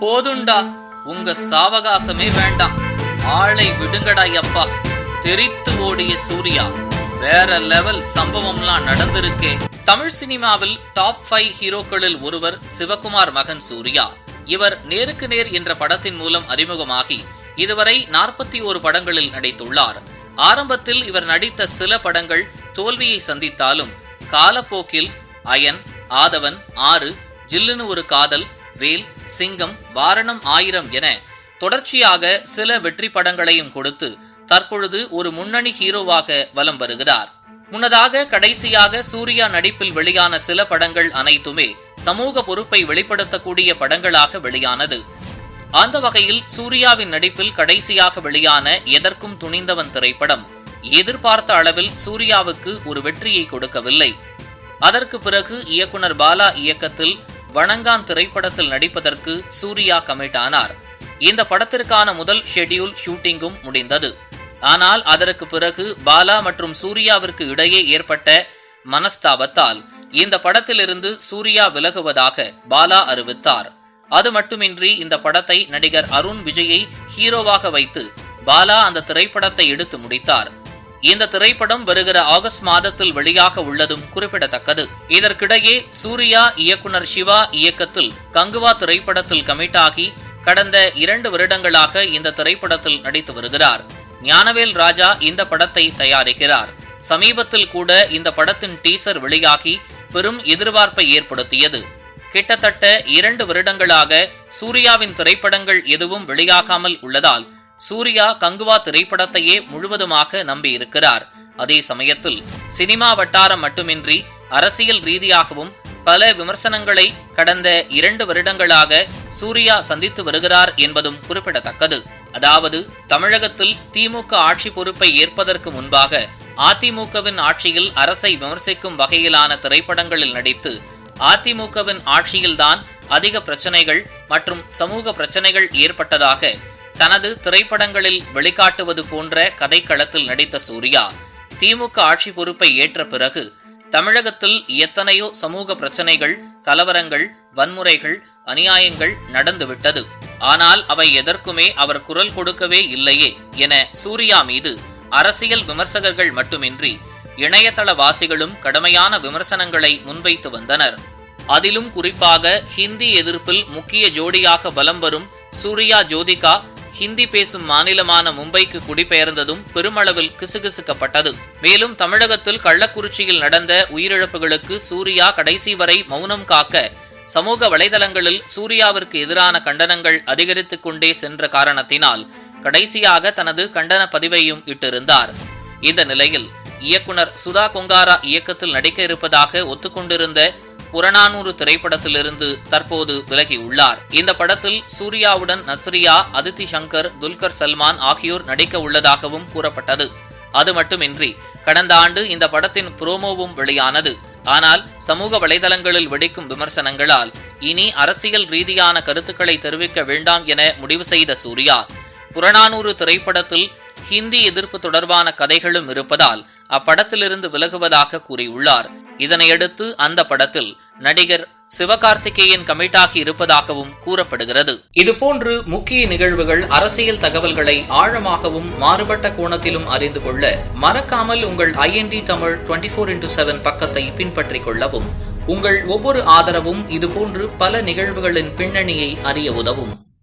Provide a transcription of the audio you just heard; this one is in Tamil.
போதுண்டா உங்க சாவகாசமே வேண்டாம். ஆளை விடுங்கடா அப்பா தெரித்து ஓடிய சூர்யா வேற லெவல் சம்பவம்லாம் நடந்திருக்கே. தமிழ் சினிமாவில் டாப் ஃபைவ் ஹீரோக்களில் ஒருவர் சிவகுமார் மகன் சூர்யா. இவர் நேருக்கு நேர் என்ற படத்தின் மூலம் அறிமுகமாகி இதுவரை நாற்பத்தி ஒரு படங்களில் நடித்துள்ளார். ஆரம்பத்தில் இவர் நடித்த சில படங்கள் தோல்வியை சந்தித்தாலும் காலப்போக்கில் அயன் ஆதவன் ஆறு ஜில்லுன்னு ஒரு காதல் வேல் சிங்கம் வாரணம் ஆயிரம் என தொடர்ச்சியாக சில வெற்றி படங்களையும் கொடுத்து தற்பொழுது ஒரு முன்னணி ஹீரோவாக வலம் வருகிறார். முன்னதாக கடைசியாக சூர்யா நடிப்பில் வெளியான சில படங்கள் அனைத்துமே சமூக பொறுப்பை வெளிப்படுத்தக்கூடிய படங்களாக வெளியானது. அந்த வகையில் சூர்யாவின் நடிப்பில் கடைசியாக வெளியான எதற்கும் துணிந்தவன் திரைப்படம் எதிர்பார்த்த அளவில் சூர்யாவுக்கு ஒரு வெற்றியை கொடுக்கவில்லை. அதற்கு பிறகு இயக்குனர் பாலா இயக்கத்தில் வணங்கான் திரைப்படத்தில் நடிப்பதற்கு சூர்யா கமிட் ஆனார் இந்த படத்திற்கான முதல் ஷெட்யூல் ஷூட்டிங்கும் முடிந்தது. ஆனால் அதற்கு பிறகு பாலா மற்றும் சூர்யாவிற்கு இடையே ஏற்பட்ட மனஸ்தாபத்தால் இந்த படத்திலிருந்து சூர்யா விலகுவதாக பாலா அறிவித்தார். அது மட்டுமின்றி இந்த படத்தை நடிகர் அருண் விஜயை ஹீரோவாக வைத்து பாலா அந்த திரைப்படத்தை எடுத்து முடித்தார். இந்த திரைப்படம் வருகிற ஆகஸ்ட் மாதத்தில் வெளியாக உள்ளதும் குறிப்பிடத்தக்கது. இதற்கிடையே சூர்யா இயக்குனர் சிவா இயக்கத்தில் கங்குவா திரைப்படத்தில் கமிட் ஆகி கடந்த இரண்டு வருடங்களாக இந்த திரைப்படத்தில் நடித்து வருகிறார். ஞானவேல் ராஜா இந்த படத்தை தயாரிக்கிறார். சமீபத்தில் கூட இந்த படத்தின் டீசர் வெளியாகி பெரும் எதிர்பார்ப்பை ஏற்படுத்தியது. கிட்டத்தட்ட இரண்டு வருடங்களாக சூர்யாவின் திரைப்படங்கள் எதுவும் வெளியாகாமல் உள்ளதால் சூர்யா கங்குவா திரைப்படத்தையே முழுவதுமாக நம்பியிருக்கிறார். அதே சமயத்தில் சினிமா வட்டாரம் மட்டுமின்றி அரசியல் ரீதியாகவும் பல விமர்சனங்களை கடந்த இரண்டு வருடங்களாக சூர்யா சந்தித்து வருகிறார் என்பதும் குறிப்பிடத்தக்கது. அதாவது தமிழகத்தில் திமுக ஆட்சி பொறுப்பை ஏற்பதற்கு முன்பாக அதிமுகவின் ஆட்சியில் அரசை விமர்சிக்கும் வகையிலான திரைப்படங்களில் நடித்து அதிமுகவின் ஆட்சியில்தான் அதிக பிரச்சனைகள் மற்றும் சமூக பிரச்சனைகள் ஏற்பட்டதாக தனது திரைப்படங்களில் வெளிக்காட்டுவது போன்ற கதைக்களத்தில் நடித்த சூர்யா திமுக ஆட்சி பொறுப்பை ஏற்ற பிறகு தமிழகத்தில் எத்தனையோ சமூக பிரச்சனைகள் கலவரங்கள் வன்முறைகள் அநியாயங்கள் நடந்துவிட்டது ஆனால் அவை எதற்குமே அவர் குரல் கொடுக்கவே இல்லையே என சூர்யா மீது அரசியல் விமர்சகர்கள் மட்டுமின்றி இணையதளவாசிகளும் கடுமையான விமர்சனங்களை முன்வைத்து வந்தனர். அதிலும் குறிப்பாக ஹிந்தி எதிர்ப்பில் முக்கிய ஜோடியாக பலம் வரும் சூர்யா ஜோதிகா ஹிந்தி பேசும் மாநிலமான மும்பைக்கு குடிபெயர்ந்ததும் பெருமளவில் கிசுகிசுக்கப்பட்டது. மேலும் தமிழகத்தில் கள்ளக்குறிச்சியில் நடந்த உயிரிழப்புகளுக்கு சூர்யா கடைசி வரை மௌனம் காக்க சமூக வலைதளங்களில் சூர்யாவிற்கு எதிரான கண்டனங்கள் அதிகரித்துக் கொண்டே சென்ற காரணத்தினால் கடைசியாக தனது கண்டன பதிவையும் இட்டிருந்தார். இந்த நிலையில் இயக்குனர் சுதா கொங்காரா இயக்கத்தில் நடிக்க இருப்பதாக ஒத்துக்கொண்டிருந்த புறநானூறு திரைப்படத்திலிருந்து தற்போது விலகியுள்ளார். இந்த படத்தில் சூர்யாவுடன் நஸ்ரியா அதித்தி சங்கர் துல்கர் சல்மான் ஆகியோர் நடிக்க உள்ளதாகவும் கூறப்பட்டது. அது மட்டுமின்றி கடந்த ஆண்டு இந்த படத்தின் புரோமோவும் வெளியானது. ஆனால் சமூக வலைதளங்களில் வெடிக்கும் விமர்சனங்களால் இனி அரசியல் ரீதியான கருத்துக்களை தெரிவிக்க வேண்டாம் என முடிவு செய்த சூர்யா புறநானூறு திரைப்படத்தில் ஹிந்தி எதிர்ப்பு தொடர்பான கதைகளும் இருப்பதால் அப்படத்திலிருந்து விலகுவதாக கூறியுள்ளார். இதனையடுத்து அந்த படத்தில் நடிகர் சிவகார்த்திகேயன் கமிட்டாகி இருப்பதாகவும் கூறப்படுகிறது. இதுபோன்று முக்கிய நிகழ்வுகள் அரசியல் தகவல்களை ஆழமாகவும் மாறுபட்ட கோணத்திலும் அறிந்து கொள்ள மறக்காமல் உங்கள் IND Tamil twenty four into seven பக்கத்தை பின்பற்றிக் கொள்ளவும். உங்கள் ஒவ்வொரு ஆதரவும் இதுபோன்று பல நிகழ்வுகளின் பின்னணியை அறிய உதவும்.